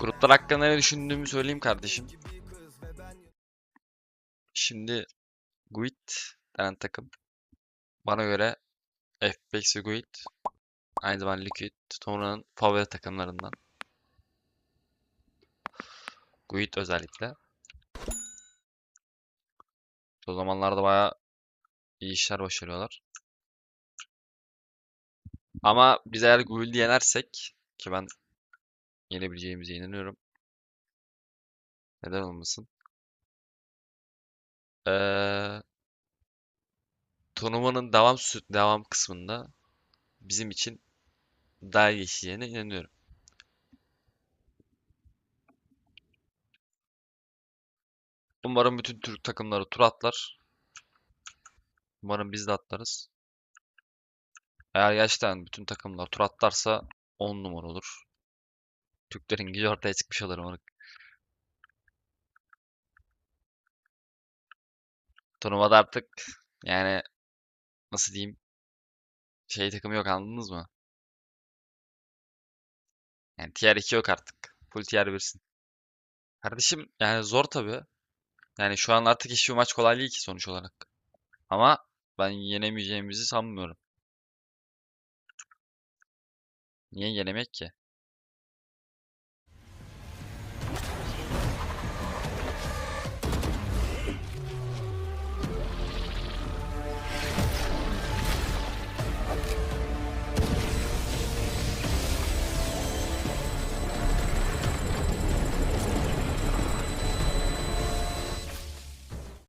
Gruplar hakkında ne düşündüğümü söyleyeyim kardeşim. Şimdi Guild denen takım bana göre FPX ve Guild aynı zamanda Liquid turnuva'nın favori takımlarından. Guild özellikle. O zamanlarda bayağı iyi işler başarıyorlar. Ama biz eğer Guild'i yenersek ki ben yenebileceğimize inanıyorum. Neden olmasın? Ee, turnuvanın devam devam kısmında bizim için daha geçeceğine inanıyorum. Umarım bütün Türk takımları tur atlar. Umarım biz de atlarız. Eğer gerçekten bütün takımlar tur atlarsa 10 numara olur. Türklerin gücü ortaya çıkmış olur umarım. Turnuvada artık yani nasıl diyeyim şey takımı yok anladınız mı? Yani tier 2 yok artık. Full tier 1'sin. Kardeşim yani zor tabii. Yani şu an artık hiçbir maç kolay değil ki sonuç olarak. Ama ben yenemeyeceğimizi sanmıyorum. Niye yenemek ki?